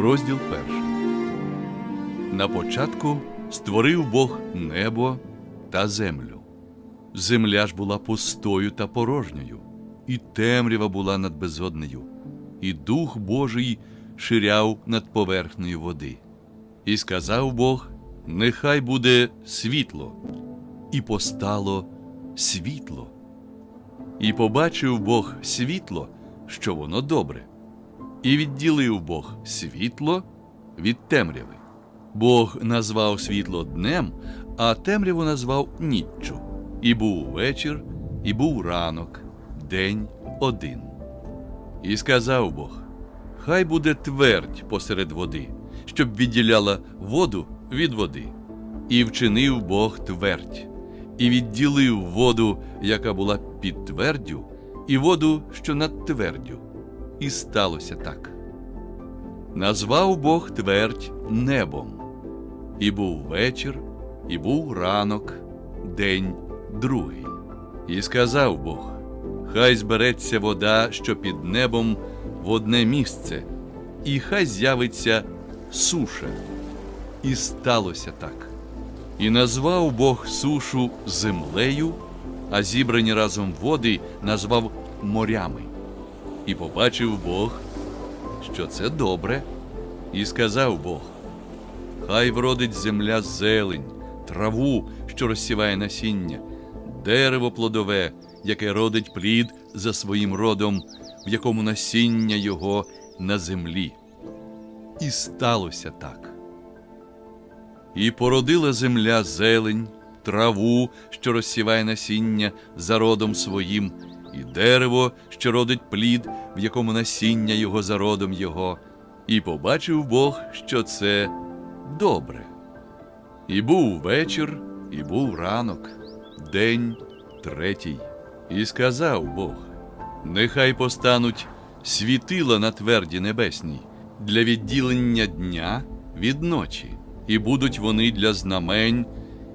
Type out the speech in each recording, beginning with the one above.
розділ перший. На початку створив Бог небо та землю. Земля ж була пустою та порожньою, і темрява була над безоднею, і Дух Божий ширяв над поверхнею води. І сказав Бог: Нехай буде світло, і постало світло. І побачив Бог світло, що воно добре, і відділив Бог світло від темряви. Бог назвав світло днем, а темряву назвав ніччю. І був вечір, і був ранок, день один. І сказав Бог: Хай буде твердь посеред води, щоб відділяла воду від води. І вчинив Бог твердь, і відділив воду, яка була під твердю, і воду, що над твердю. І сталося так. Назвав Бог твердь небом. І був вечір, і був ранок, день другий. І сказав Бог: Хай збереться вода, що під небом в одне місце, і хай з'явиться суша. І сталося так. І назвав Бог сушу землею, а зібрані разом води назвав морями. І побачив Бог, що це добре, і сказав Бог: Хай вродить земля зелень, траву, що розсіває насіння, дерево плодове, яке родить плід за своїм родом, в якому насіння його на землі. І сталося так. І породила земля зелень, траву, що розсіває насіння за родом своїм, і дерево, що родить плід, в якому насіння його за родом його, і побачив Бог, що це добре. І був вечір, і був ранок, день третій. І сказав Бог: Нехай постануть світила на тверді небесній для відділення дня від ночі, і будуть вони для знамень,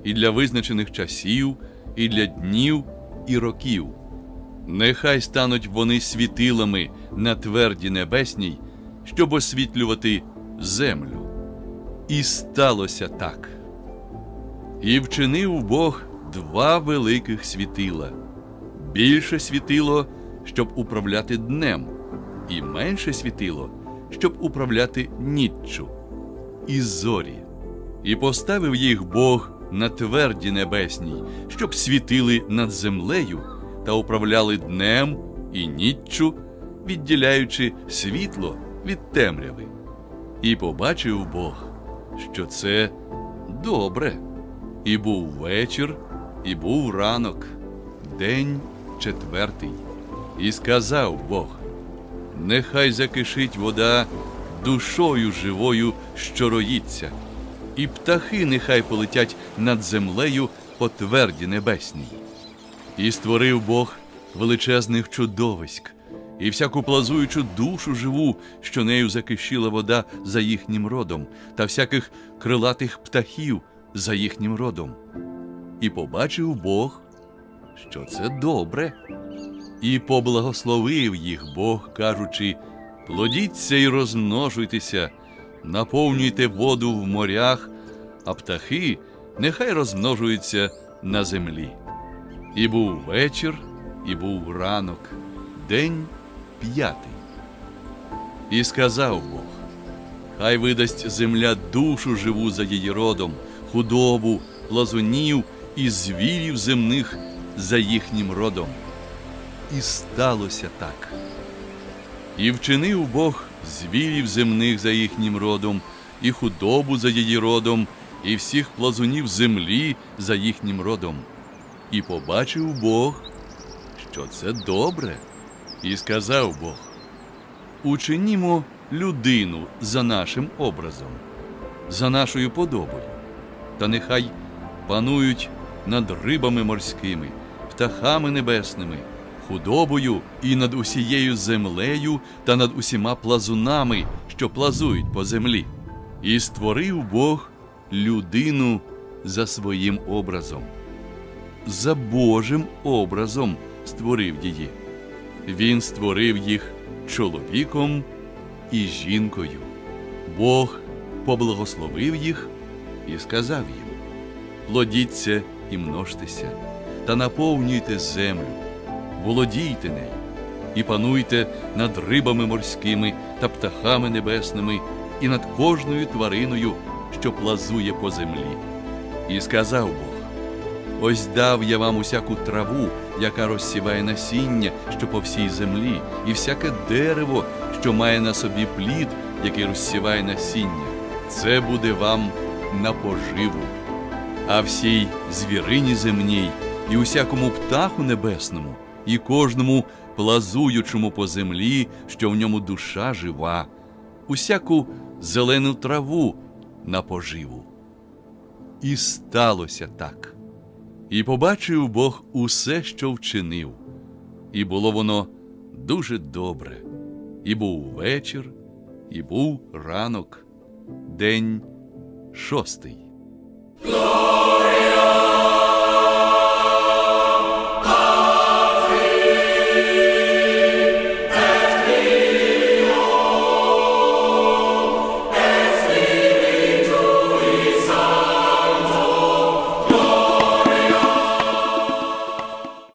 і для визначених часів, і для днів і років. Нехай стануть вони світилами на тверді небесній, щоб освітлювати землю. І сталося так. І вчинив Бог два великих світила, більше світило, щоб управляти днем, і менше світило, щоб управляти ніччю, і зорі. І поставив їх Бог на тверді небесній, щоб світили над землею та управляли днем і ніччю, відділяючи світло від темряви. І побачив Бог, що це добре. І був вечір, і був ранок, день четвертий. І сказав Бог: Нехай закишить вода душою живою, що роїться, і птахи нехай полетять над землею по тверді небесній. І створив Бог величезних чудовиськ, і всяку плазуючу душу живу, що нею закишіла вода за їхнім родом, та всяких крилатих птахів за їхнім родом. І побачив Бог, що це добре, і поблагословив їх Бог, кажучи: плодіться і розмножуйтеся, наповнюйте воду в морях, а птахи нехай розмножуються на землі. І був вечір, і був ранок, день п'ятий. І сказав Бог: Хай видасть земля душу живу за її родом, худобу, плазунів і звірів земних за їхнім родом. І сталося так. І вчинив Бог звірів земних за їхнім родом, і худобу за її родом, і всіх плазунів землі за їхнім родом. І побачив Бог, що це добре, і сказав Бог: Учинімо людину за нашим образом, за нашою подобою, та нехай панують над рибами морськими, птахами небесними, худобою і над усією землею та над усіма плазунами, що плазують по землі. І створив Бог людину за своїм образом за Божим образом створив її. Він створив їх чоловіком і жінкою. Бог поблагословив їх і сказав їм: Плодіться і множтеся, та наповнюйте землю, володійте нею, і пануйте над рибами морськими та птахами небесними, і над кожною твариною, що плазує по землі. І сказав Бог: Ось дав я вам усяку траву, яка розсіває насіння, що по всій землі, і всяке дерево, що має на собі плід, який розсіває насіння. Це буде вам на поживу. А всій звірині земній, і усякому птаху небесному, і кожному плазуючому по землі, що в ньому душа жива, усяку зелену траву на поживу. І сталося так. І побачив Бог усе, що вчинив, і було воно дуже добре. І був вечір, і був ранок, день шостий.